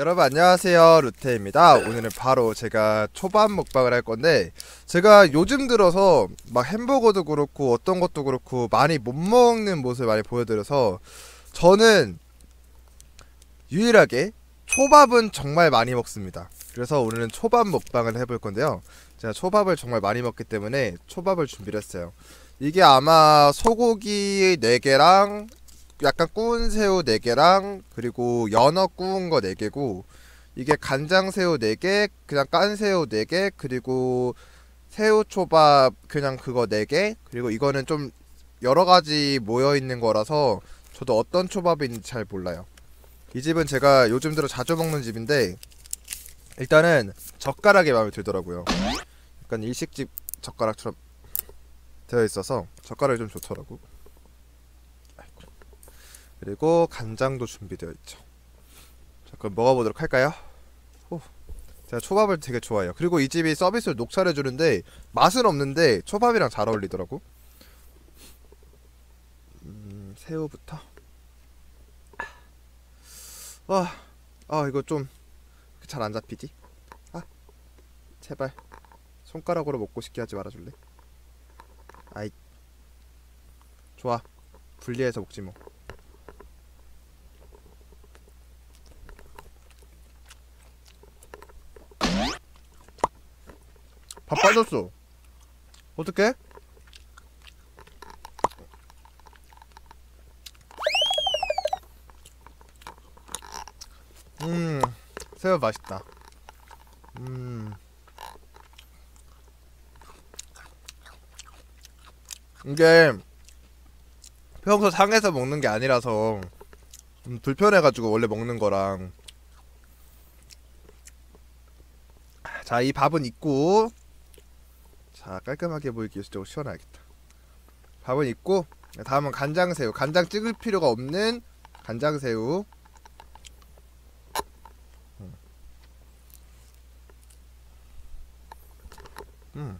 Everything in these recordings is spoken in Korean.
여러분 안녕하세요. 루테입니다. 오늘은 바로 제가 초밥 먹방을 할 건데 제가 요즘 들어서 막 햄버거도 그렇고 어떤 것도 그렇고 많이 못 먹는 모습을 많이 보여드려서 저는 유일하게 초밥은 정말 많이 먹습니다. 그래서 오늘은 초밥 먹방을 해볼 건데요. 제가 초밥을 정말 많이 먹기 때문에 초밥을 준비를 했어요. 이게 아마 소고기 4개랑 약간 구운 새우 4개랑 그리고 연어 구운 거 4개고 이게 간장 새우 4개, 그냥 깐 새우 4개, 그리고 새우 초밥 그냥 그거 4개, 그리고 이거는 좀 여러 가지 모여 있는 거라서 저도 어떤 초밥인지 잘 몰라요. 이 집은 제가 요즘 들어 자주 먹는 집인데 일단은 젓가락이 마음에 들더라고요. 약간 일식집 젓가락처럼 되어 있어서 젓가락이 좀 좋더라고. 그리고 간장도 준비되어 있죠. 자, 그럼 먹어보도록 할까요? 오, 제가 초밥을 되게 좋아해요. 그리고 이 집이 서비스로 녹차를 주는데 맛은 없는데 초밥이랑 잘 어울리더라고. 음, 새우부터. 와, 아 이거 좀 잘 안 잡히지? 아, 제발 손가락으로 먹고 싶게 하지 말아줄래? 아이, 좋아. 분리해서 먹지 뭐. 밥 빠졌어. 어떡해? 음, 새우 맛있다. 음. 이게 평소 상에서 먹는 게 아니라서 음, 불편해가지고 원래 먹는 거랑 자, 이 밥은 있고 자, 깔끔하게 보이기 위해서 좀 시원하겠다. 밥은 있고 다음은 간장새우. 간장 찍을 필요가 없는 간장새우. 음. 음.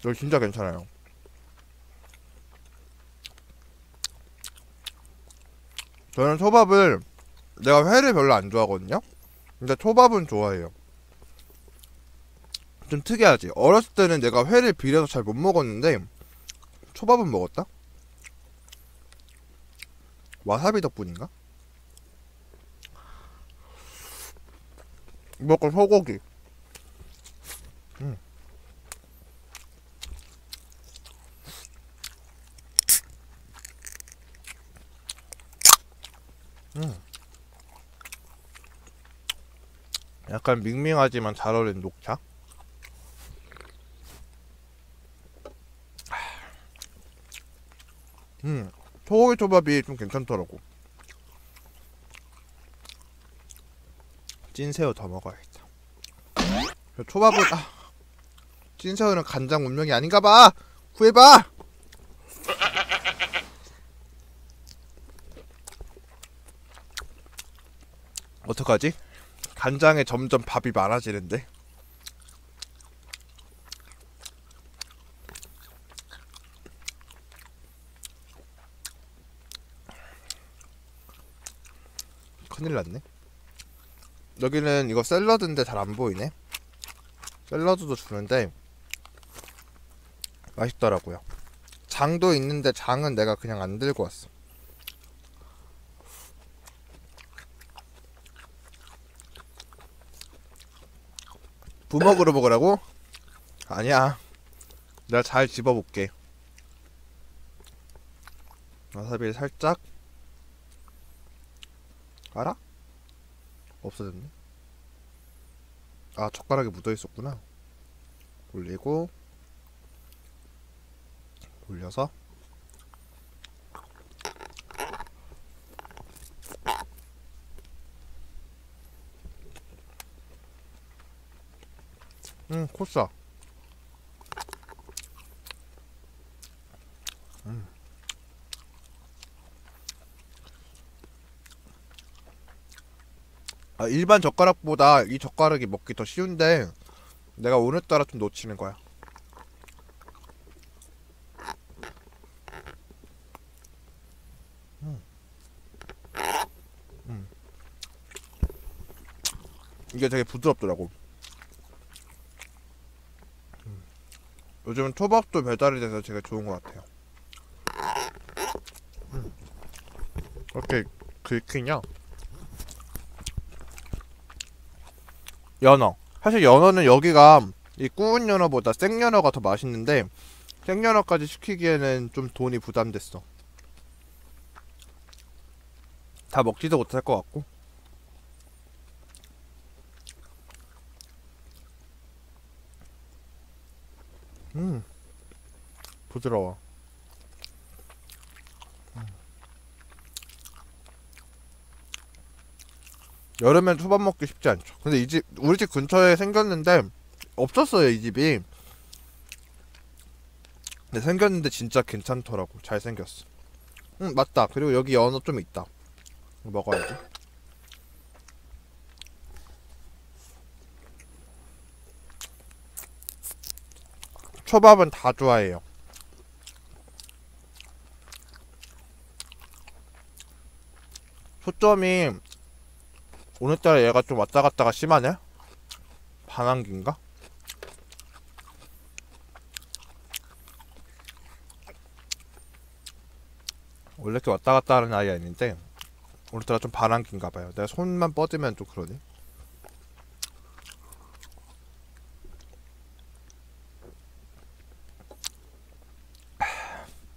이거 진짜 괜찮아요. 저는 초밥을 내가 회를 별로 안 좋아하거든요. 근데 초밥은 좋아해요. 좀 특이하지. 어렸을 때는 내가 회를 비려서 잘 못 먹었는데 초밥은 먹었다. 와사비 덕분인가? 먹고 소고기. 음. 음. 약간 밍밍하지만 잘 어울리는 녹차. 음, 소고기 초밥이 좀 괜찮더라고. 찐새우 더 먹어야겠다. 초밥은 아, 찐새우는 간장 운명이 아닌가 봐. 구해봐. 어떡하지? 간장에 점점 밥이 많아지는데. 큰일 났네. 여기는 이거 샐러드인데 잘 안 보이네. 샐러드도 주는데 맛있더라고요. 장도 있는데 장은 내가 그냥 안 들고 왔어. 부먹으로 먹으라고? 아니야. 내가 잘 집어볼게. 와사비를 살짝 알아? 없어졌네. 아 젓가락에 묻어 있었구나. 올리고 올려서 음 코싸 음. 아, 일반 젓가락보다 이 젓가락이 먹기 더 쉬운데 내가 오늘따라 좀 놓치는 거야 음. 음. 이게 되게 부드럽더라고 음. 요즘은 초밥도 배달이 돼서 되게 좋은 것 같아요 음. 그렇게 긁히냐? 연어. 사실 연어는 여기가 이 구운 연어보다 생 연어가 더 맛있는데 생 연어까지 시키기에는 좀 돈이 부담됐어. 다 먹지도 못할 것 같고. 음, 부드러워. 여름엔 초밥 먹기 쉽지 않죠. 근데 이 집, 우리 집 근처에 생겼는데, 없었어요, 이 집이. 근데 생겼는데 진짜 괜찮더라고. 잘생겼어. 응, 맞다. 그리고 여기 연어 좀 있다. 먹어야지. 초밥은 다 좋아해요. 초점이 오늘따라 얘가 좀 왔다 갔다가 심하네? 반항기인가? 원래 이렇게 왔다 갔다 하는 아이 아닌데 오늘따라 좀 반항기인가 봐요. 내가 손만 뻗으면 좀 그러네.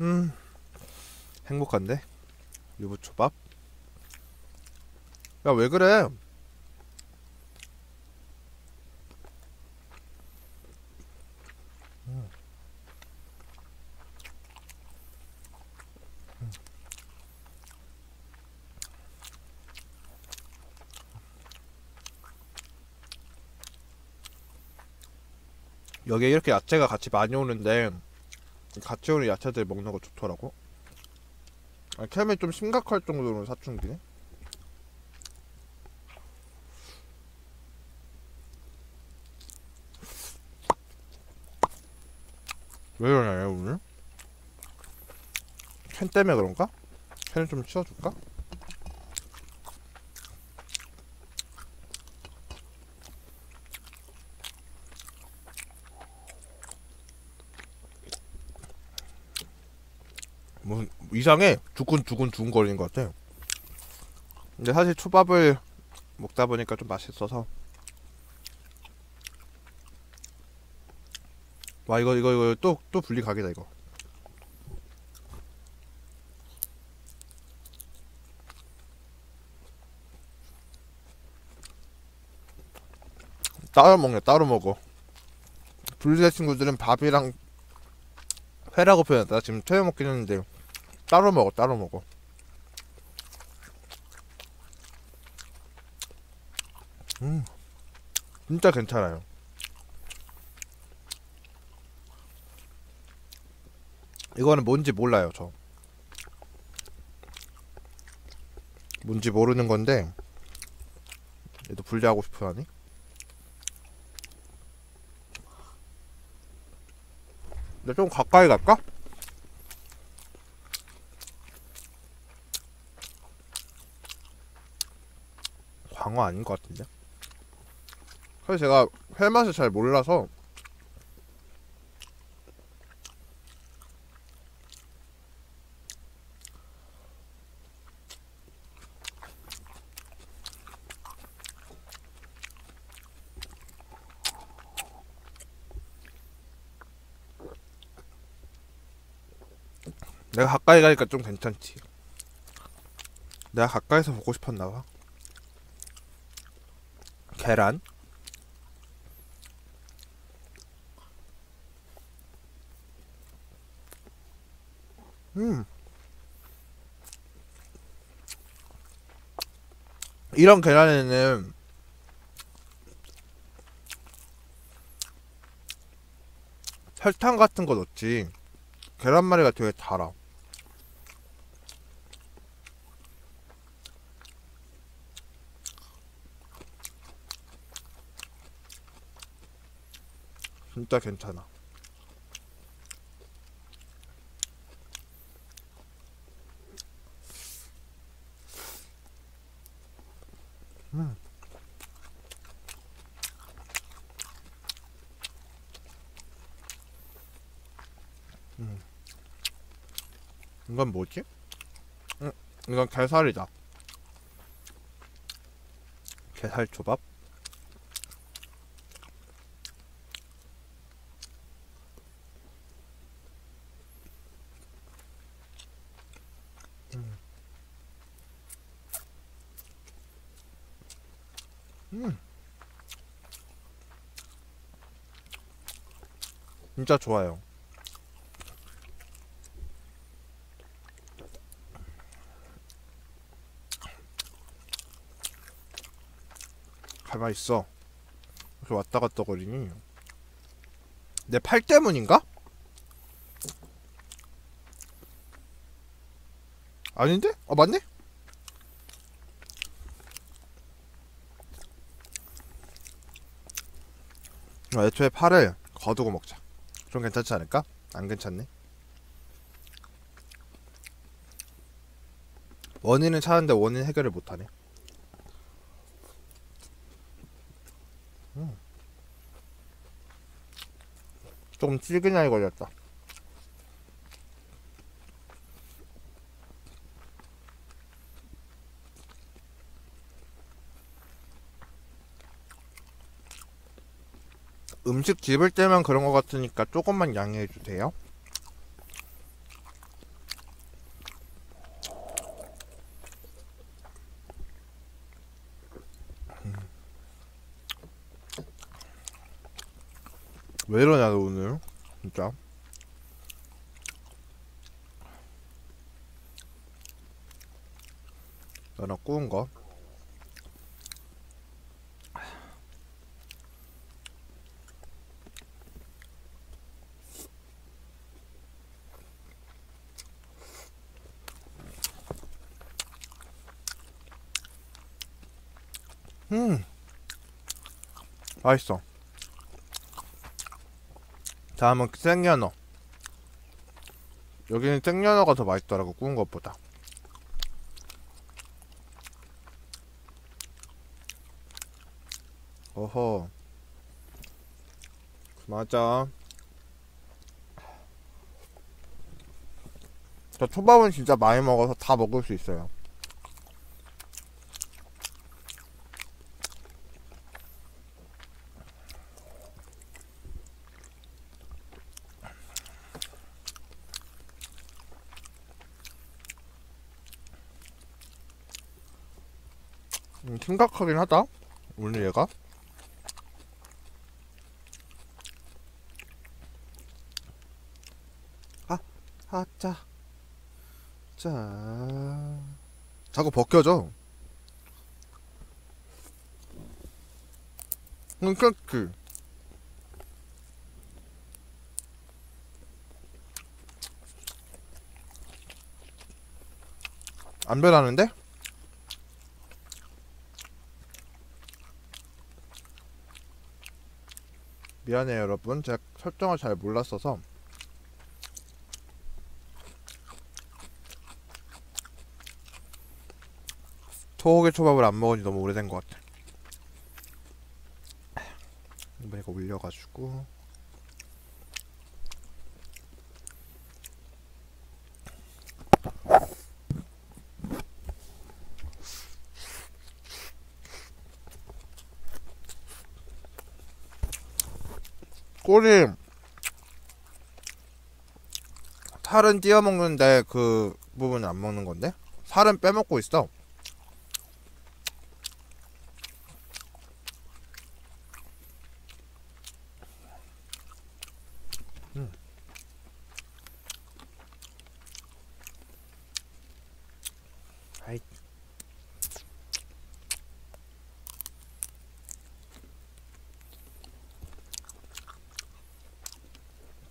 음 행복한데 유부초밥 야 왜 그래 음. 여기에 이렇게 야채가 같이 많이 오는데 같이 오는 야채들 먹는 거 좋더라고. 아, 캠이 좀 심각할 정도로 사춘기네. 왜 그러냐, 오늘? 캔 때문에 그런가? 캔을 좀 치워줄까? 뭐 이상해 두근두근 두근거리는 것 같아. 근데 사실 초밥을 먹다 보니까 좀 맛있어서. 와 이거 이거 이거 또 또 분리 각이다 이거. 따로 먹네 따로 먹어. 분리된 친구들은 밥이랑 회라고 표현했다. 지금 퇴워 먹긴 했는데 따로 먹어, 따로 먹어. 음, 진짜 괜찮아요. 이거는 뭔지 몰라요, 저. 뭔지 모르는 건데, 얘도 분리하고 싶어 하니? 근데 좀 가까이 갈까? 광어 아닌 것 같은데. 사실 제가 회 맛을 잘 몰라서 내가 가까이 가니까 좀 괜찮지. 내가 가까이서 보고 싶었나 봐. 계란. 음. 이런 계란에는 설탕 같은 거 넣지. 계란말이가 되게 달아. 진짜 괜찮아 음. 음. 이건 뭐지? 음, 이건 게살이다 게살 초밥? 음. 진짜 좋아요. 가만 있어. 이렇게 왔다 갔다 거리니. 내 팔 때문인가? 아닌데? 아 맞네? 아, 애초에 팔을 거두고 먹자. 좀 괜찮지 않을까? 안 괜찮네. 원인은 찾았는데 원인 해결을 못하네. 음. 조금 찌근하게 걸렸다. 음식 집을 때면 그런 것 같으니까 조금만 양해해 주세요. 음. 왜 이러냐 너 오늘 진짜 너나 구운 거 음. 맛있어. 다음은 생연어. 여기는 생연어가 더 맛있더라고, 구운 것보다. 어허. 맞아. 저 초밥은 진짜 많이 먹어서 다 먹을 수 있어요. 음, 심각하긴 하다. 오늘 얘가. 아, 아, 짜. 짜. 자꾸 벗겨져. 그러니까 그. 안 변하는데? 미안해요 여러분. 제가 설정을 잘 몰랐어서. 소고기 초밥을 안 먹은 지 너무 오래된 것 같아 이번 이거 올려가지고 꼬리 살은 띄어 먹는데 그 부분은 안 먹는 건데 살은 빼먹고 있어.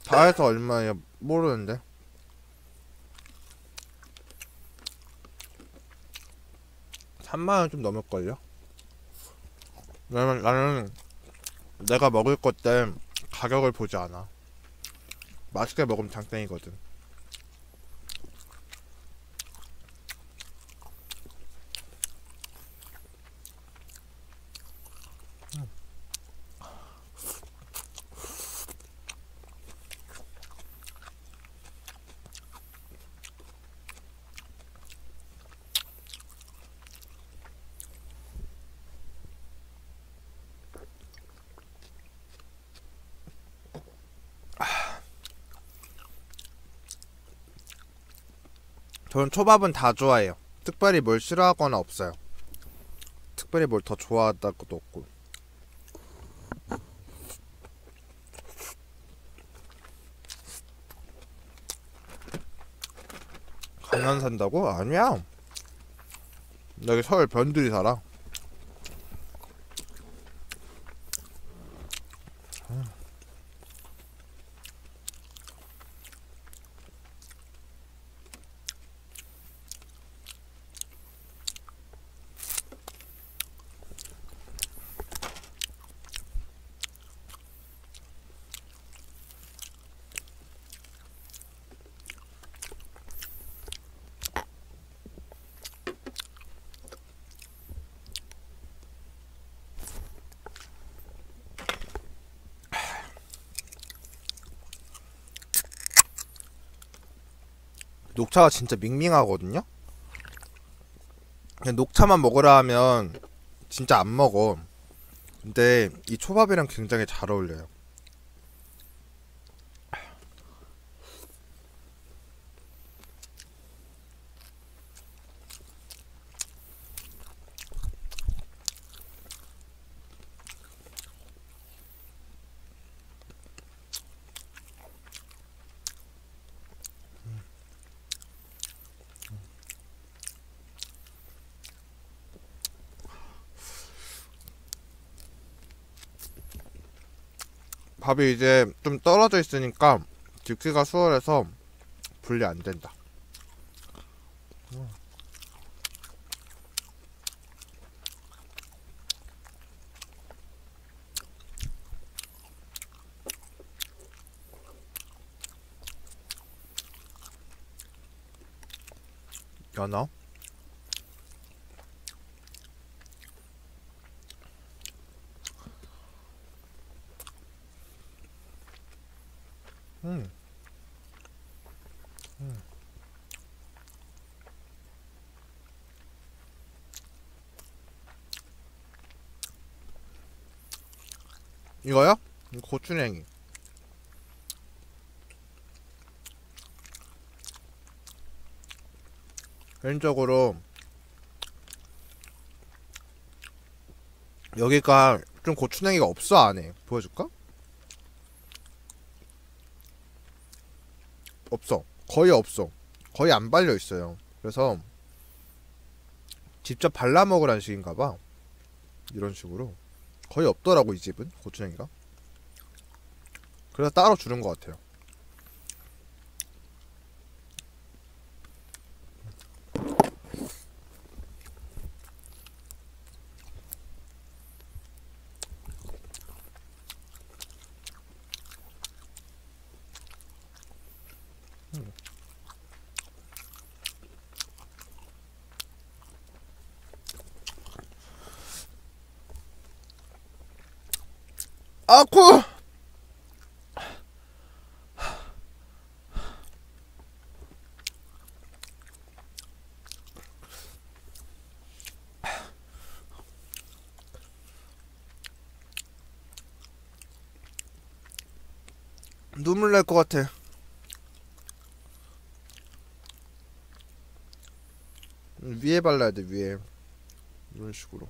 다 해서 얼마야 모르는데. 3만원 좀 넘을걸요? 왜냐면 나는 내가 먹을 것 때 가격을 보지 않아. 맛있게 먹으면 장땡이거든 저는 초밥은 다 좋아해요. 특별히 뭘 싫어하거나 없어요. 특별히 뭘 더 좋아한다고도 없고. 강남 산다고? 아니야. 여기 서울 변두리 살아. 녹차가 진짜 밍밍하거든요. 녹차만 먹으라 하면 진짜 안 먹어. 근데 이 초밥이랑 굉장히 잘 어울려요. 밥이 이제 좀 떨어져 있으니까 집기가 수월해서 분리 안 된다. 연어? 이거요? 이거 고추냉이. 개인적으로 여기가 좀 고추냉이가 없어 안에 보여줄까? 없어 거의 없어 거의 안 발려 있어요 그래서 직접 발라 먹으라는 식인가봐 이런 식으로 거의 없더라고 이 집은. 고추냉이가. 그래서 따로 주는 것 같아요 아쿠 눈물 날 것 같아. 음, 위에 발라야 돼 위에 이런 식으로.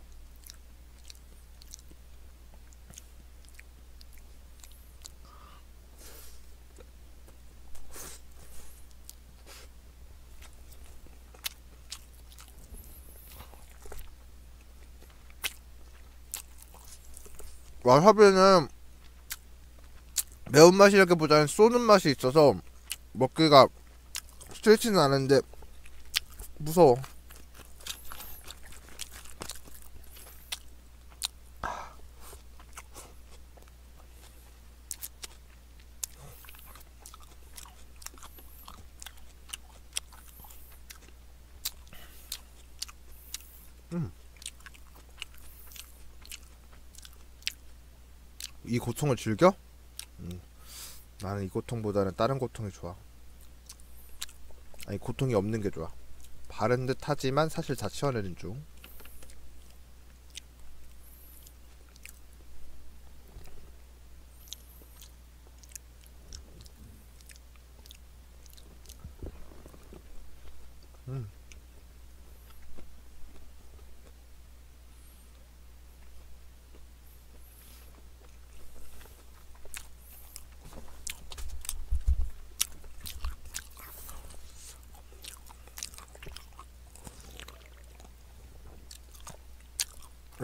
와사비는 매운맛이라기보다는 쏘는 맛이 있어서 먹기가 싫지는 않은데 무서워 이 고통을 즐겨? 음, 나는 이 고통보다는 다른 고통이 좋아. 아니 고통이 없는 게 좋아. 바른 듯 하지만 사실 다 치워내는 중.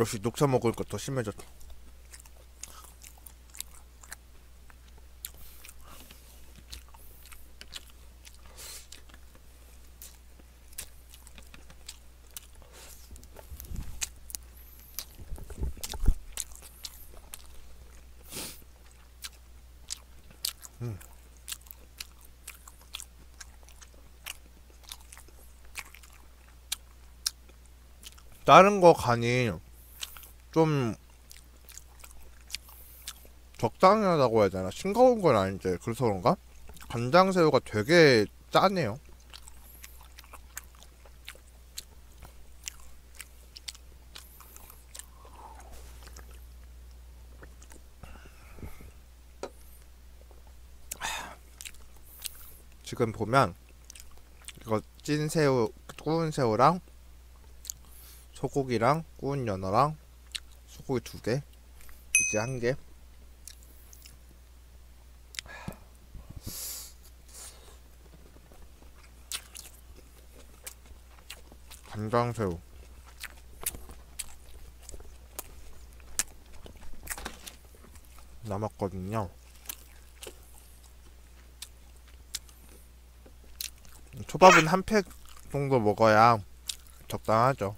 역시 녹차 먹으니까 더 심해졌다. 음. 다른 거 간이 좀 적당하다고 해야 되나? 싱거운 건 아닌데 그래서 그런가? 간장새우가 되게 짜네요. 지금 보면 이거 찐 새우 구운 새우랑 소고기랑 구운 연어랑 소고기 두 개, 이제 한 개. 간장새우. 남았거든요. 초밥은 한 팩 정도 먹어야 적당하죠.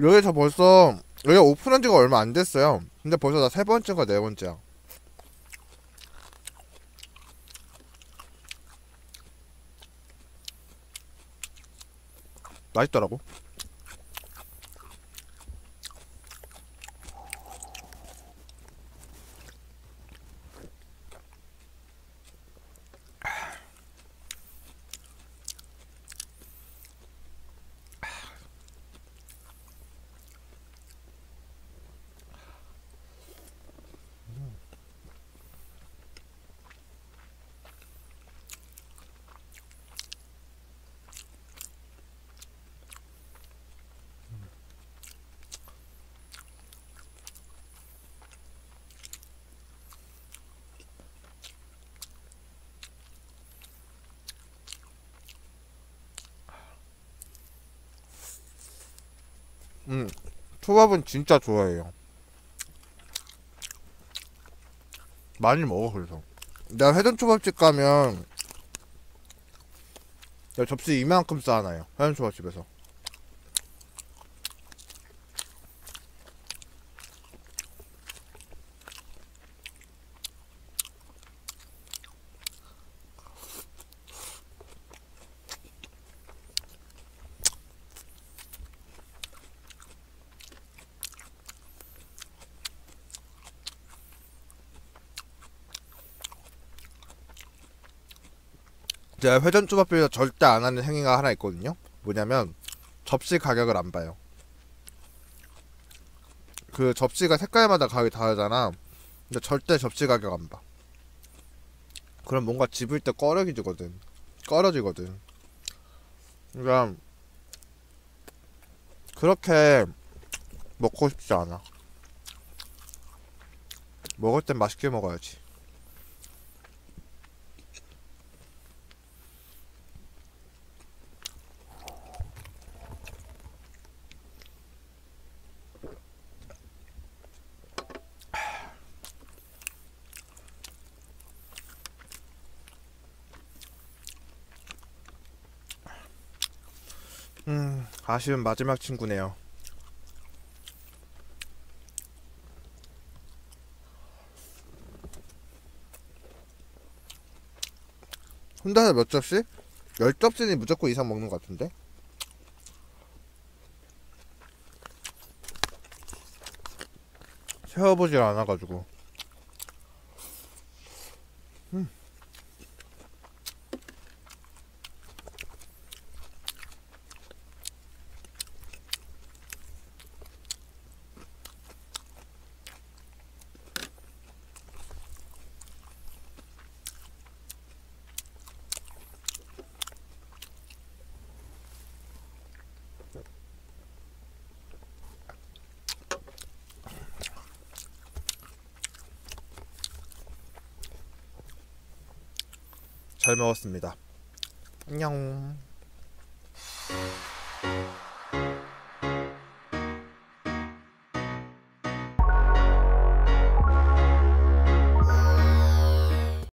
여기서 벌써 여기가 오픈한 지가 얼마 안 됐어요. 근데 벌써 나 세 번째인가 네 번째야. 맛있더라고. 음, 초밥은 진짜 좋아해요. 많이 먹어 그래서. 내가 회전 초밥집 가면 내가 접시 이만큼 쌓아놔요. 회전 초밥집에서. 제가 회전 초밥집에서 절대 안 하는 행위가 하나 있거든요. 뭐냐면 접시 가격을 안 봐요. 그 접시가 색깔마다 가격이 다르잖아. 근데 절대 접시 가격 안 봐. 그럼 뭔가 집을 때 꺼려지거든. 꺼려지거든. 그러니까 그렇게 먹고 싶지 않아. 먹을 땐 맛있게 먹어야지. 아쉬운 마지막 친구네요. 혼자서 몇 접시? 열 접시는 무조건 이상 먹는 것 같은데? 세어보질 않아가지고. 잘 먹었습니다. 안녕.